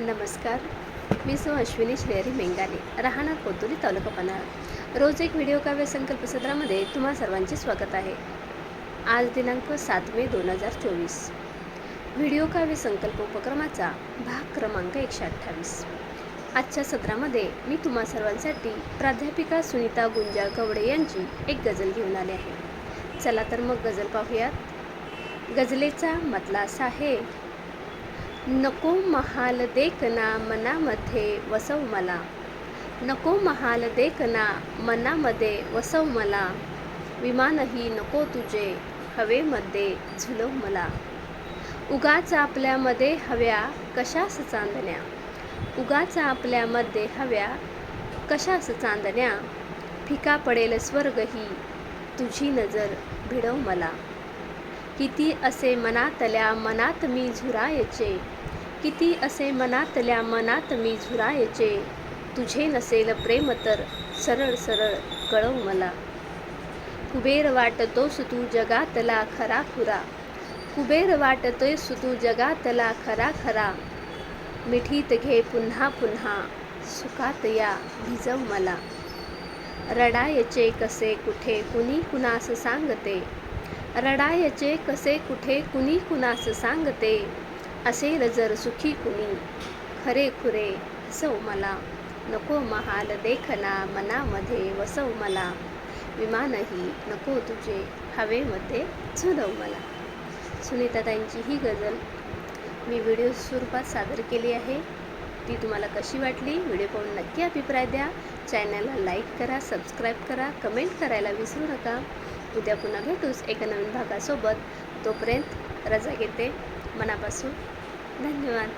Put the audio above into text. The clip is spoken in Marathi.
नमस्कार. मी सो अश्विनी श्रेयरी मेंगाले राहणार कोतुली तालुका पन्हाळा. रोज एक व्हिडिओ काव्य संकल्प सत्रामध्ये तुम्हा सर्वांचे स्वागत आहे. आज दिनांक सात मे दोन हजार चोवीस. व्हिडिओ काव्य संकल्प उपक्रमाचा भाग क्रमांक एकशे अठ्ठावीस. आजच्या सत्रामध्ये मी तुम्हा सर्वांसाठी प्राध्यापिका सुनीता गुंजाळ कवडे यांची एक गझल घेऊन आले आहे. चला तर मग गझल पाहूयात. गझलेचा मतला असा आहे नको महाल देखना मनामध्ये वसव मला. नको महाल देखना मनामध्ये वसव मला. विमानही नको तुझे हवेमध्ये झुलव मला. उगाच आपल्यामध्ये हव्या कशास चांदण्या? उगाच आपल्यामध्ये हव्या कशास चांदण्या? फिका पडेल स्वर्गही तुझी नजर भिडव मला. किती असे मनातल्या मनात मी झुरायचे किती असे मनातल्या मनात मी झुरायचे तुझे नसेल प्रेम तर सरळ सरळ कळव मला. कुबेर वाटतोस तू जगातला खरा खुरा. कुबेर वाटतोयस तू जगातला खरा खरा. मिठीत घे पुन्हा पुन्हा सुखात या भिजव मला. रडायचे कसे कुठे कुणी कुणास सांगते? रडायचे कसे कुठे कुणी कुणास सांगते? असेल जर सुखी कुणी? खरे खुरे हसव मला. नको महाल देखना मनामध्ये वसव मला. विमानही नको तुझे हवेमध्ये झुलव मला. सुनीताताईंची ही गझल मी व्हिडिओ स्वरूपात सादर केली आहे. ती तुम्हाला कशी वाटली? व्हिडिओ पाहून नक्की अभिप्राय द्या. चॅनलला लाईक करा सबस्क्राईब करा कमेंट करायला विसरू नका. उद्या पुन्हा भेटूच एका नवीन भागासोबत. तोपर्यंत रजा घेते. मनापासून धन्यवाद.